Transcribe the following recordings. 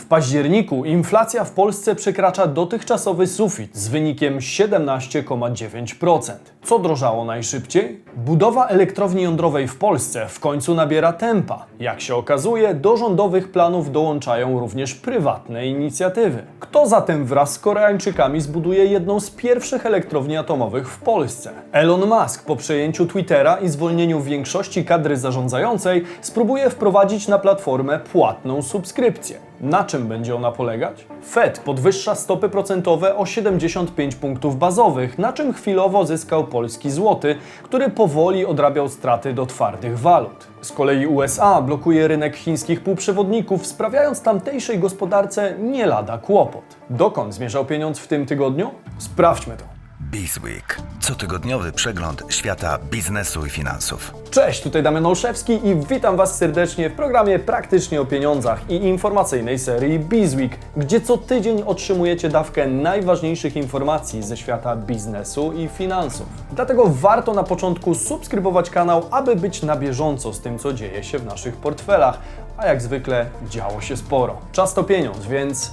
W październiku inflacja w Polsce przekracza dotychczasowy sufit z wynikiem 17,9%. Co drożało najszybciej? Budowa elektrowni jądrowej w Polsce w końcu nabiera tempa. Jak się okazuje, do rządowych planów dołączają również prywatne inicjatywy. Kto zatem wraz z Koreańczykami zbuduje jedną z pierwszych elektrowni atomowych w Polsce? Elon Musk po przejęciu Twittera i zwolnieniu większości kadry zarządzającej spróbuje wprowadzić na platformę płatną subskrypcję. Na czym będzie ona polegać? Fed podwyższa stopy procentowe o 75 punktów bazowych, na czym chwilowo zyskał polski złoty, który powoli odrabiał straty do twardych walut. Z kolei USA blokuje rynek chińskich półprzewodników, sprawiając tamtejszej gospodarce nie lada kłopot. Dokąd zmierzał pieniądz w tym tygodniu? Sprawdźmy to. Bizweek. Cotygodniowy przegląd świata biznesu i finansów. Cześć, tutaj Damian Olszewski i witam Was serdecznie w programie Praktycznie o Pieniądzach i informacyjnej serii Bizweek, gdzie co tydzień otrzymujecie dawkę najważniejszych informacji ze świata biznesu i finansów. Dlatego warto na początku subskrybować kanał, aby być na bieżąco z tym, co dzieje się w naszych portfelach, a jak zwykle działo się sporo. Czas to pieniądz, więc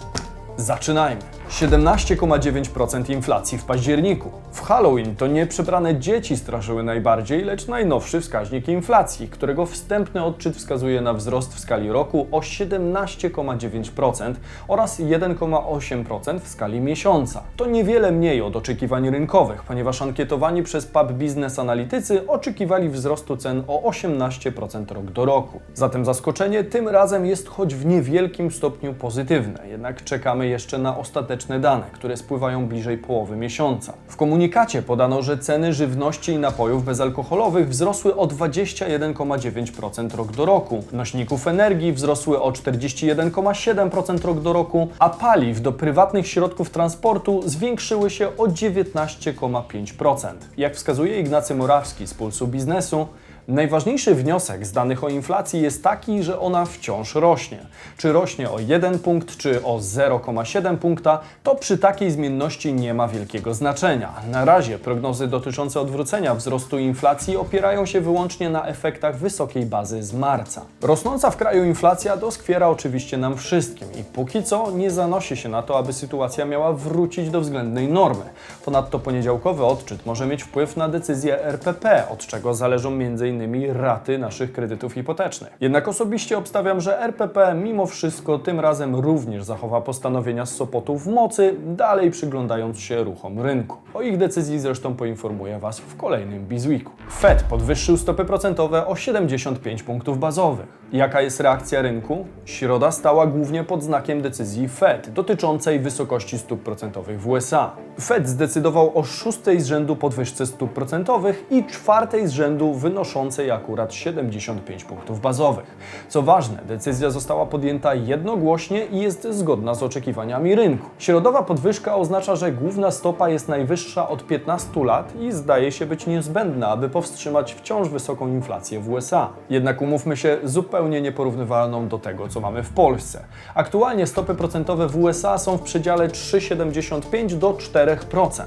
Zaczynajmy. 17,9% inflacji w październiku. W Halloween to nie przebrane dzieci straszyły najbardziej, lecz najnowszy wskaźnik inflacji, którego wstępny odczyt wskazuje na wzrost w skali roku o 17,9% oraz 1,8% w skali miesiąca. To niewiele mniej od oczekiwań rynkowych, ponieważ ankietowani przez Pub Business analitycy oczekiwali wzrostu cen o 18% rok do roku. Zatem zaskoczenie tym razem jest choć w niewielkim stopniu pozytywne, jednak czekamy jeszcze na ostateczne dane, które spływają bliżej połowy miesiąca. W komunikacie podano, że ceny żywności i napojów bezalkoholowych wzrosły o 21,9% rok do roku, nośników energii wzrosły o 41,7% rok do roku, a paliw do prywatnych środków transportu zwiększyły się o 19,5%. Jak wskazuje Ignacy Morawski z Pulsu Biznesu, Najważniejszy wniosek z danych o inflacji jest taki, że ona wciąż rośnie. Czy rośnie o 1 punkt, czy o 0,7 punkta, to przy takiej zmienności nie ma wielkiego znaczenia. Na razie prognozy dotyczące odwrócenia wzrostu inflacji opierają się wyłącznie na efektach wysokiej bazy z marca. Rosnąca w kraju inflacja doskwiera oczywiście nam wszystkim i póki co nie zanosi się na to, aby sytuacja miała wrócić do względnej normy. Ponadto poniedziałkowy odczyt może mieć wpływ na decyzję RPP, od czego zależą m.in raty naszych kredytów hipotecznych. Jednak osobiście obstawiam, że RPP mimo wszystko tym razem również zachowa postanowienia z Sopotu w mocy, dalej przyglądając się ruchom rynku. O ich decyzji zresztą poinformuję Was w kolejnym Bizweeku. Fed podwyższył stopy procentowe o 75 punktów bazowych. Jaka jest reakcja rynku? Środa stała głównie pod znakiem decyzji Fed dotyczącej wysokości stóp procentowych w USA. Fed zdecydował o szóstej z rzędu podwyżce stóp procentowych i czwartej z rzędu wynoszącej akurat 75 punktów bazowych. Co ważne, decyzja została podjęta jednogłośnie i jest zgodna z oczekiwaniami rynku. Środowa podwyżka oznacza, że główna stopa jest najwyższa od 15 lat i zdaje się być niezbędna, aby powstrzymać wciąż wysoką inflację w USA. Jednak umówmy się, zupełnie nieporównywalną do tego, co mamy w Polsce. Aktualnie stopy procentowe w USA są w przedziale 3,75 do 4%.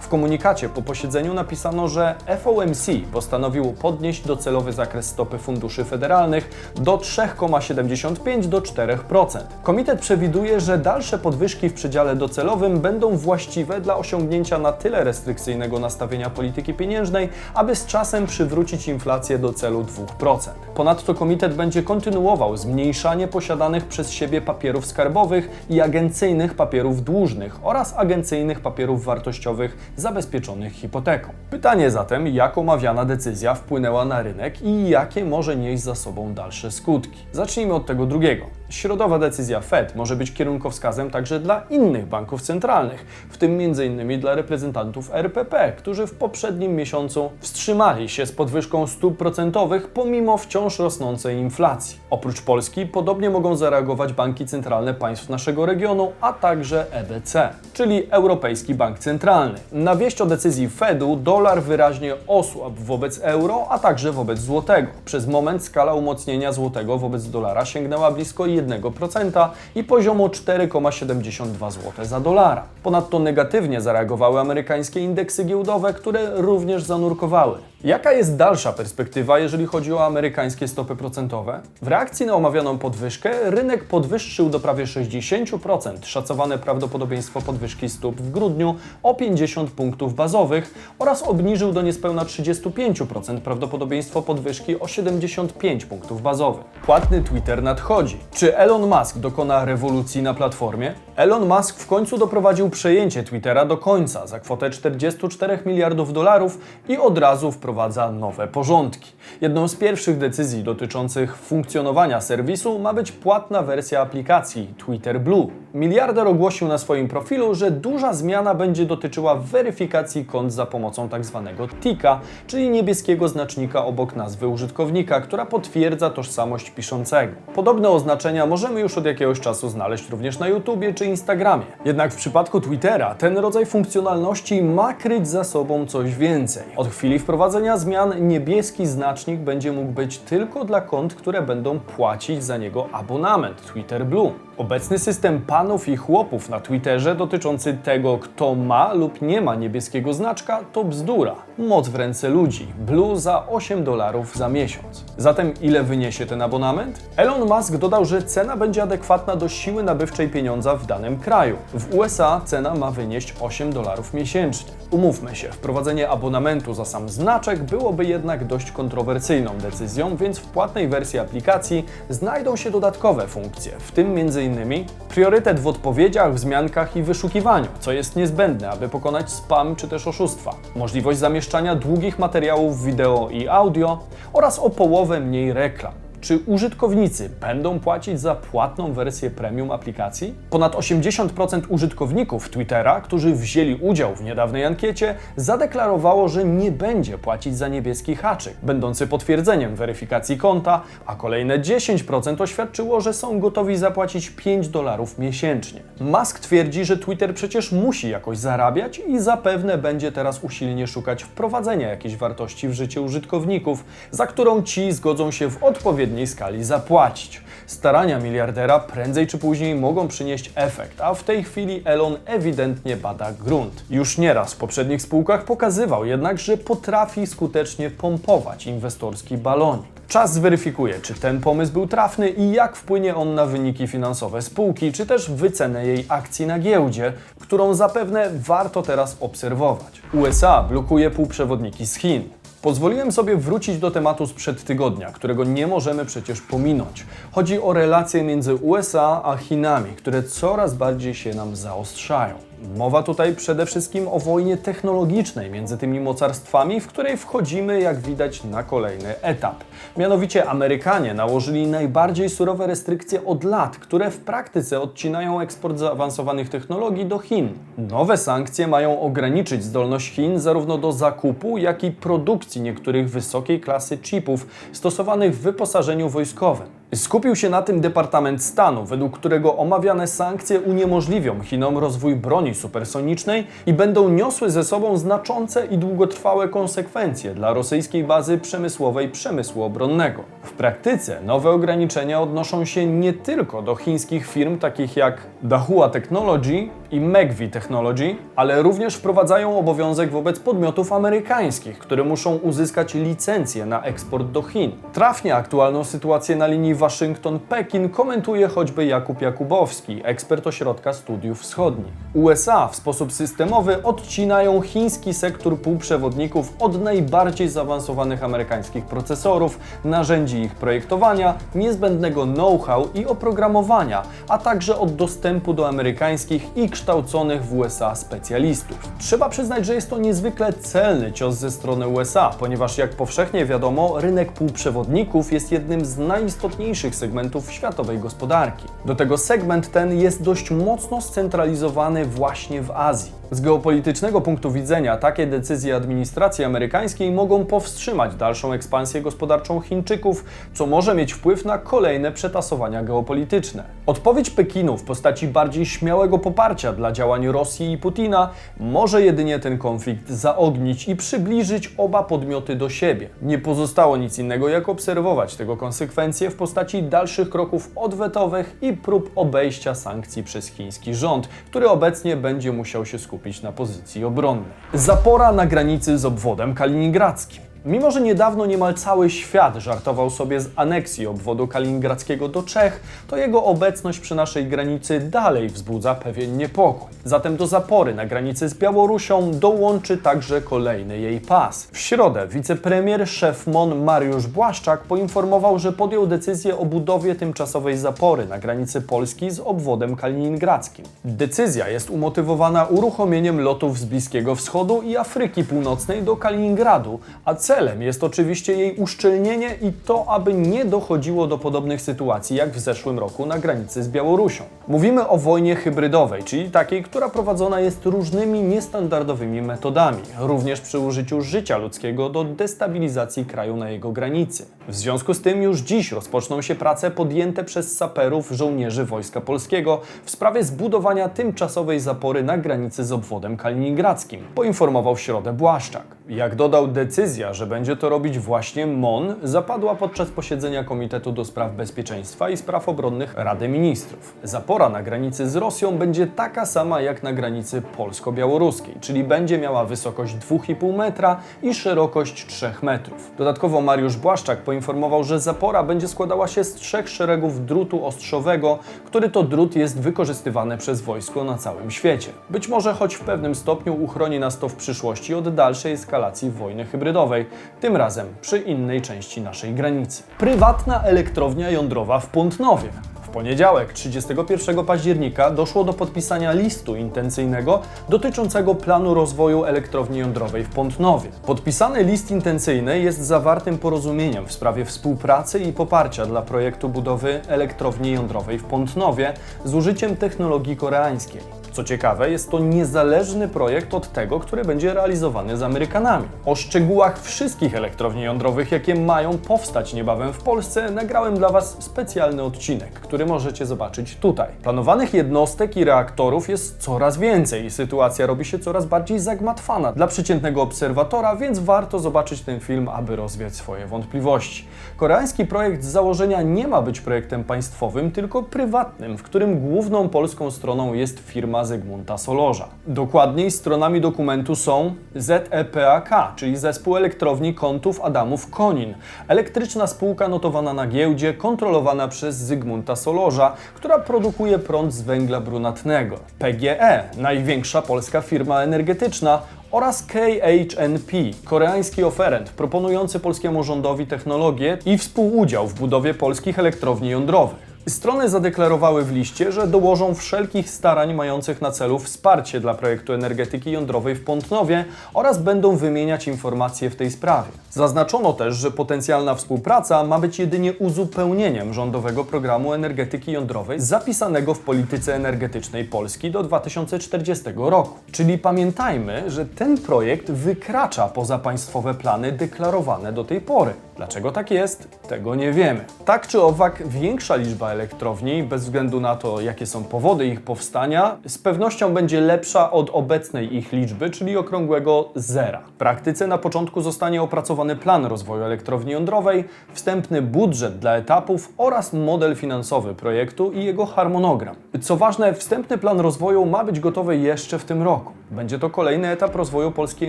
W komunikacie po posiedzeniu napisano, że FOMC postanowił podnieść docelowy zakres stopy funduszy federalnych do 3,75 do 4%. Komitet przewiduje, że dalsze podwyżki w przedziale docelowym będą właściwe dla osiągnięcia na tyle restrykcyjnego nastawienia polityki pieniężnej, aby z czasem przywrócić inflację do celu 2%. Ponadto komitet będzie kontynuował zmniejszanie posiadanych przez siebie papierów skarbowych i agencyjnych papierów dłużnych oraz agencyjnych papierów wartościowych zabezpieczonych hipoteką. Pytanie zatem, jak omawiana decyzja wpłynęła na rynek i jakie może nieść za sobą dalsze skutki. Zacznijmy od tego drugiego. Środowa decyzja Fed może być kierunkowskazem także dla innych banków centralnych, w tym m.in. dla reprezentantów RPP, którzy w poprzednim miesiącu wstrzymali się z podwyżką stóp procentowych pomimo wciąż rosnącej inflacji. Oprócz Polski podobnie mogą zareagować banki centralne państw naszego regionu, a także EBC, czyli Europejski Bank Centralny. Na wieść o decyzji Fedu dolar wyraźnie osłabł wobec euro, a także wobec złotego. Przez moment skala umocnienia złotego wobec dolara sięgnęła blisko 1% i poziomu 4,72 zł za dolara. Ponadto negatywnie zareagowały amerykańskie indeksy giełdowe, które również zanurkowały. Jaka jest dalsza perspektywa, jeżeli chodzi o amerykańskie stopy procentowe? W reakcji na omawianą podwyżkę rynek podwyższył do prawie 60% szacowane prawdopodobieństwo podwyżki stóp w grudniu o 50 punktów bazowych oraz obniżył do niespełna 35% prawdopodobieństwo podwyżki o 75 punktów bazowych. Płatny Twitter nadchodzi. Czy Elon Musk dokona rewolucji na platformie? Elon Musk w końcu doprowadził przejęcie Twittera do końca za kwotę 44 miliardów dolarów i od razu wprowadza nowe porządki. Jedną z pierwszych decyzji dotyczących funkcjonowania serwisu ma być płatna wersja aplikacji Twitter Blue. Miliarder ogłosił na swoim profilu, że duża zmiana będzie dotyczyła weryfikacji kont za pomocą tzw. tika, czyli niebieskiego znacznika obok nazwy użytkownika, która potwierdza tożsamość piszącego. Podobne oznaczenia możemy już od jakiegoś czasu znaleźć również na YouTubie czy Instagramie. Jednak w przypadku Twittera ten rodzaj funkcjonalności ma kryć za sobą coś więcej. Od chwili wprowadzenia zmian niebieski znacznik będzie mógł być tylko dla kont, które będą płacić za niego abonament Twitter Blue. Obecny system panów i chłopów na Twitterze dotyczący tego, kto ma lub nie ma niebieskiego znaczka, to bzdura. Moc w ręce ludzi. Blue za 8 dolarów za miesiąc. Zatem ile wyniesie ten abonament? Elon Musk dodał, że cena będzie adekwatna do siły nabywczej pieniądza w danym kraju. W USA cena ma wynieść 8 dolarów miesięcznie. Umówmy się, wprowadzenie abonamentu za sam znaczek byłoby jednak dość kontrowersyjną decyzją, więc w płatnej wersji aplikacji znajdą się dodatkowe funkcje, w tym m.in. priorytet w odpowiedziach, wzmiankach i wyszukiwaniu, co jest niezbędne, aby pokonać spam czy też oszustwa, możliwość zamieszczania długich materiałów wideo i audio oraz o połowę mniej reklam. Czy użytkownicy będą płacić za płatną wersję premium aplikacji? Ponad 80% użytkowników Twittera, którzy wzięli udział w niedawnej ankiecie, zadeklarowało, że nie będzie płacić za niebieski haczyk, będący potwierdzeniem weryfikacji konta, a kolejne 10% oświadczyło, że są gotowi zapłacić 5 dolarów miesięcznie. Musk twierdzi, że Twitter przecież musi jakoś zarabiać i zapewne będzie teraz usilnie szukać wprowadzenia jakiejś wartości w życie użytkowników, za którą ci zgodzą się w odpowiedniej skali zapłacić. Starania miliardera prędzej czy później mogą przynieść efekt, a w tej chwili Elon ewidentnie bada grunt. Już nieraz w poprzednich spółkach pokazywał jednak, że potrafi skutecznie pompować inwestorski balonik. Czas zweryfikuje, czy ten pomysł był trafny i jak wpłynie on na wyniki finansowe spółki, czy też wycenę jej akcji na giełdzie, którą zapewne warto teraz obserwować. USA blokuje półprzewodniki z Chin. Pozwoliłem sobie wrócić do tematu sprzed tygodnia, którego nie możemy przecież pominąć. Chodzi o relacje między USA a Chinami, które coraz bardziej się nam zaostrzają. Mowa tutaj przede wszystkim o wojnie technologicznej między tymi mocarstwami, w której wchodzimy, jak widać, na kolejny etap. Mianowicie Amerykanie nałożyli najbardziej surowe restrykcje od lat, które w praktyce odcinają eksport zaawansowanych technologii do Chin. Nowe sankcje mają ograniczyć zdolność Chin zarówno do zakupu, jak i produkcji niektórych wysokiej klasy chipów stosowanych w wyposażeniu wojskowym. Skupił się na tym Departament Stanu, według którego omawiane sankcje uniemożliwią Chinom rozwój broni supersonicznej i będą niosły ze sobą znaczące i długotrwałe konsekwencje dla rosyjskiej bazy przemysłowej przemysłu obronnego. W praktyce nowe ograniczenia odnoszą się nie tylko do chińskich firm takich jak Dahua Technology i Megvii Technology, ale również wprowadzają obowiązek wobec podmiotów amerykańskich, które muszą uzyskać licencję na eksport do Chin. Trafnie aktualną sytuację na linii Waszyngton-Pekin komentuje choćby Jakub Jakubowski, ekspert Ośrodka Studiów Wschodnich. USA w sposób systemowy odcinają chiński sektor półprzewodników od najbardziej zaawansowanych amerykańskich procesorów, narzędzi ich projektowania, niezbędnego know-how i oprogramowania, a także od dostępu do amerykańskich i kształconych w USA specjalistów. Trzeba przyznać, że jest to niezwykle celny cios ze strony USA, ponieważ jak powszechnie wiadomo, rynek półprzewodników jest jednym z najistotniejszych segmentów światowej gospodarki. Do tego segment ten jest dość mocno scentralizowany właśnie w Azji. Z geopolitycznego punktu widzenia takie decyzje administracji amerykańskiej mogą powstrzymać dalszą ekspansję gospodarczą Chińczyków, co może mieć wpływ na kolejne przetasowania geopolityczne. Odpowiedź Pekinu w postaci bardziej śmiałego poparcia dla działań Rosji i Putina może jedynie ten konflikt zaognić i przybliżyć oba podmioty do siebie. Nie pozostało nic innego jak obserwować tego konsekwencje w postaci dalszych kroków odwetowych i prób obejścia sankcji przez chiński rząd, który obecnie będzie musiał się skupić na pozycji obronnej. Zapora na granicy z obwodem kaliningradzkim. Mimo, że niedawno niemal cały świat żartował sobie z aneksji obwodu kaliningradzkiego do Czech, to jego obecność przy naszej granicy dalej wzbudza pewien niepokój. Zatem do zapory na granicy z Białorusią dołączy także kolejny jej pas. W środę wicepremier szef MON Mariusz Błaszczak poinformował, że podjął decyzję o budowie tymczasowej zapory na granicy Polski z obwodem kaliningradzkim. Decyzja jest umotywowana uruchomieniem lotów z Bliskiego Wschodu i Afryki Północnej do Kaliningradu, a celem jest oczywiście jej uszczelnienie i to, aby nie dochodziło do podobnych sytuacji jak w zeszłym roku na granicy z Białorusią. Mówimy o wojnie hybrydowej, czyli takiej, która prowadzona jest różnymi niestandardowymi metodami, również przy użyciu życia ludzkiego do destabilizacji kraju na jego granicy. W związku z tym już dziś rozpoczną się prace podjęte przez saperów żołnierzy Wojska Polskiego w sprawie zbudowania tymczasowej zapory na granicy z obwodem kaliningradzkim, poinformował w środę Błaszczak. Jak dodał, decyzja, że będzie to robić właśnie MON, zapadła podczas posiedzenia Komitetu do Spraw Bezpieczeństwa i Spraw Obronnych Rady Ministrów. Zapora na granicy z Rosją będzie taka sama jak na granicy polsko-białoruskiej, czyli będzie miała wysokość 2,5 metra i szerokość 3 metrów. Dodatkowo Mariusz Błaszczak poinformował, że zapora będzie składała się z trzech szeregów drutu ostrzowego, który to drut jest wykorzystywany przez wojsko na całym świecie. Być może choć w pewnym stopniu uchroni nas to w przyszłości od dalszej eskalacji wojny hybrydowej, tym razem przy innej części naszej granicy. Prywatna elektrownia jądrowa w Pątnowie. W poniedziałek, 31 października, doszło do podpisania listu intencyjnego dotyczącego planu rozwoju elektrowni jądrowej w Pątnowie. Podpisany list intencyjny jest zawartym porozumieniem w sprawie współpracy i poparcia dla projektu budowy elektrowni jądrowej w Pątnowie z użyciem technologii koreańskiej. Co ciekawe, jest to niezależny projekt od tego, który będzie realizowany z Amerykanami. O szczegółach wszystkich elektrowni jądrowych, jakie mają powstać niebawem w Polsce, nagrałem dla Was specjalny odcinek, który możecie zobaczyć tutaj. Planowanych jednostek i reaktorów jest coraz więcej i sytuacja robi się coraz bardziej zagmatwana dla przeciętnego obserwatora, więc warto zobaczyć ten film, aby rozwiać swoje wątpliwości. Koreański projekt z założenia nie ma być projektem państwowym, tylko prywatnym, w którym główną polską stroną jest firma Zygmunta Solorza. Dokładniej stronami dokumentu są ZEPAK, czyli Zespół Elektrowni Kątów Adamów Konin, elektryczna spółka notowana na giełdzie, kontrolowana przez Zygmunta Solorza, która produkuje prąd z węgla brunatnego. PGE, największa polska firma energetyczna, oraz KHNP, koreański oferent proponujący polskiemu rządowi technologię i współudział w budowie polskich elektrowni jądrowych. Strony zadeklarowały w liście, że dołożą wszelkich starań mających na celu wsparcie dla projektu energetyki jądrowej w Pątnowie oraz będą wymieniać informacje w tej sprawie. Zaznaczono też, że potencjalna współpraca ma być jedynie uzupełnieniem rządowego programu energetyki jądrowej zapisanego w polityce energetycznej Polski do 2040 roku. Czyli pamiętajmy, że ten projekt wykracza poza państwowe plany deklarowane do tej pory. Dlaczego tak jest? Tego nie wiemy. Tak czy owak, większa liczba elektrowni, bez względu na to, jakie są powody ich powstania, z pewnością będzie lepsza od obecnej ich liczby, czyli okrągłego zera. W praktyce na początku zostanie opracowany plan rozwoju elektrowni jądrowej, wstępny budżet dla etapów oraz model finansowy projektu i jego harmonogram. Co ważne, wstępny plan rozwoju ma być gotowy jeszcze w tym roku. Będzie to kolejny etap rozwoju polskiej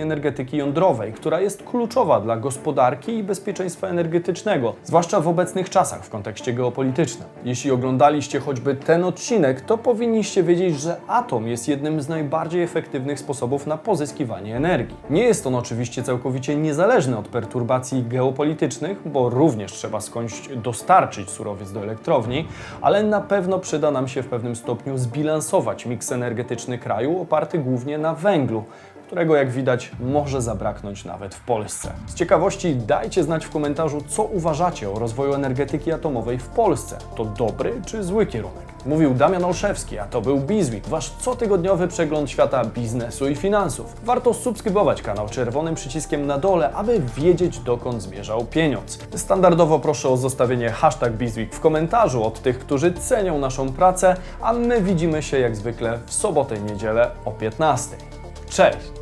energetyki jądrowej, która jest kluczowa dla gospodarki i bezpieczeństwa energetycznego, zwłaszcza w obecnych czasach w kontekście geopolitycznym. Jeśli oglądaliście choćby ten odcinek, to powinniście wiedzieć, że atom jest jednym z najbardziej efektywnych sposobów na pozyskiwanie energii. Nie jest on oczywiście całkowicie niezależny od perturbacji geopolitycznych, bo również trzeba skądś dostarczyć surowiec do elektrowni, ale na pewno przyda nam się w pewnym stopniu zbilansować miks energetyczny kraju oparty głównie na węglu, którego jak widać może zabraknąć nawet w Polsce. Z ciekawości dajcie znać w komentarzu, co uważacie o rozwoju energetyki atomowej w Polsce. To dobry czy zły kierunek? Mówił Damian Olszewski, a to był Bizweek, wasz cotygodniowy przegląd świata biznesu i finansów. Warto subskrybować kanał czerwonym przyciskiem na dole, aby wiedzieć dokąd zmierzał pieniądz. Standardowo proszę o zostawienie hashtag Bizweek w komentarzu od tych, którzy cenią naszą pracę, a my widzimy się jak zwykle w sobotę i niedzielę o 15. Cześć!